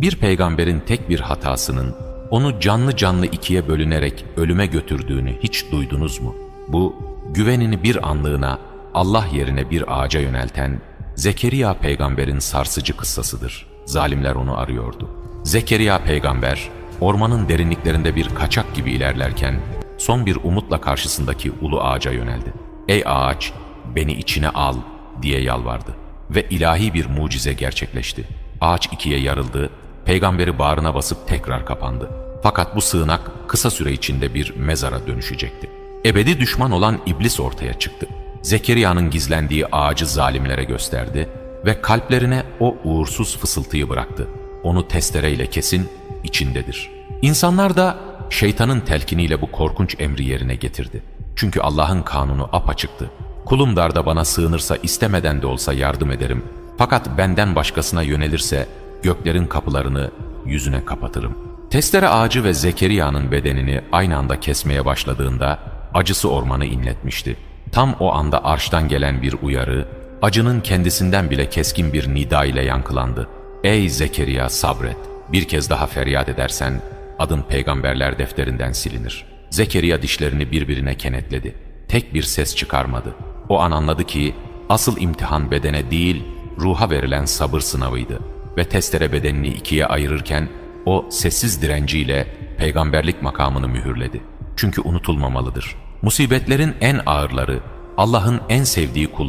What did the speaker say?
Bir peygamberin tek bir hatasının onu canlı canlı ikiye bölünerek ölüme götürdüğünü hiç duydunuz mu? Bu, güvenini bir anlığına Allah yerine bir ağaca yönelten Zekeriya peygamberin sarsıcı kıssasıdır. Zalimler onu arıyordu. Zekeriya peygamber, ormanın derinliklerinde bir kaçak gibi ilerlerken, son bir umutla karşısındaki ulu ağaca yöneldi. Ey ağaç, beni içine al diye yalvardı. Ve ilahi bir mucize gerçekleşti. Ağaç ikiye yarıldı, peygamberi bağrına basıp tekrar kapandı. Fakat bu sığınak kısa süre içinde bir mezara dönüşecekti. Ebedi düşman olan iblis ortaya çıktı. Zekeriya'nın gizlendiği ağacı zalimlere gösterdi ve kalplerine o uğursuz fısıltıyı bıraktı. Onu testereyle kesin, içindedir. İnsanlar da şeytanın telkiniyle bu korkunç emri yerine getirdi. Çünkü Allah'ın kanunu apaçıktı. Kulum darda bana sığınırsa istemeden de olsa yardım ederim. Fakat benden başkasına yönelirse göklerin kapılarını yüzüne kapatırım. Testere ağacı ve Zekeriya'nın bedenini aynı anda kesmeye başladığında acısı ormanı inletmişti. Tam o anda arştan gelen bir uyarı, acının kendisinden bile keskin bir nida ile yankılandı. Ey Zekeriya sabret, bir kez daha feryat edersen adın peygamberler defterinden silinir. Zekeriya dişlerini birbirine kenetledi. Tek bir ses çıkarmadı. O an anladı ki asıl imtihan bedene değil, ruha verilen sabır sınavıydı. Ve testere bedenini ikiye ayırırken o sessiz direnciyle peygamberlik makamını mühürledi. Çünkü unutulmamalıdır. Musibetlerin en ağırları Allah'ın en sevdiği kul